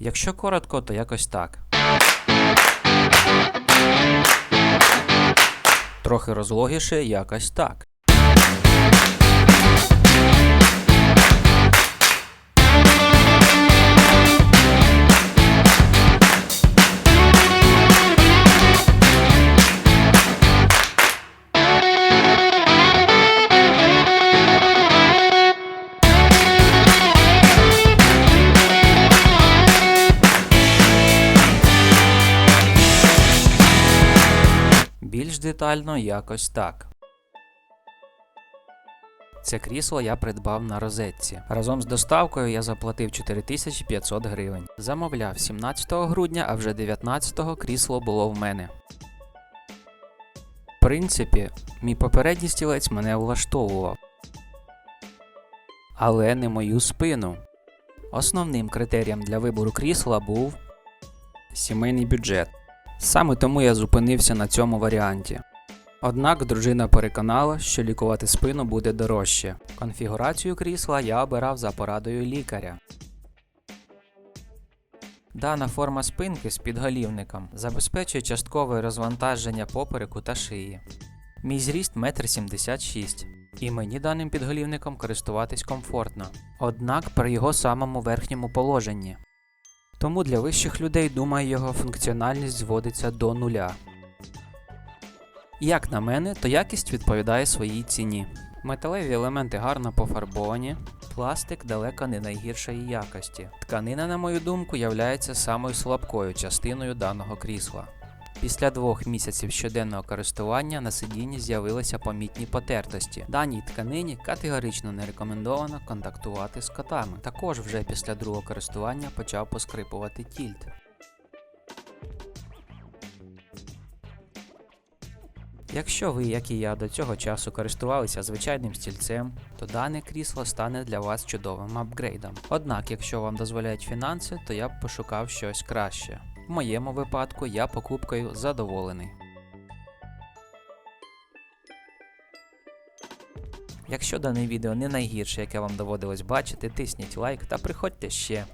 Якщо коротко, то якось так. Трохи розлогіше, якось так. Більш детально якось так. Це крісло я придбав на розетці. Разом з доставкою я заплатив 4500 гривень. Замовляв 17 грудня, а вже 19-го крісло було в мене. В принципі, мій попередній стілець мене влаштовував. Але не мою спину. Основним критерієм для вибору крісла був сімейний бюджет. Саме тому я зупинився на цьому варіанті. Однак дружина переконала, що лікувати спину буде дорожче. Конфігурацію крісла я обирав за порадою лікаря. Дана форма спинки з підголівником забезпечує часткове розвантаження попереку та шиї. Мій зріст 1,76 м, і мені даним підголівником користуватись комфортно, однак при його самому верхньому положенні. Тому для вищих людей, думаю, його функціональність зводиться до нуля. Як на мене, то якість відповідає своїй ціні. Металеві елементи гарно пофарбовані, пластик далеко не найгіршої якості. Тканина, на мою думку, являється самою слабкою частиною даного крісла. Після двох місяців щоденного користування на сидінні з'явилися помітні потертості. Даній тканині категорично не рекомендовано контактувати з котами. Також вже після другого користування почав поскрипувати тільт. Якщо ви, як і я, до цього часу користувалися звичайним стільцем, то дане крісло стане для вас чудовим апгрейдом. Однак, якщо вам дозволяють фінанси, то я б пошукав щось краще. В моєму випадку я покупкою задоволений. Якщо дане відео не найгірше, яке вам доводилось бачити, тисніть лайк та приходьте ще.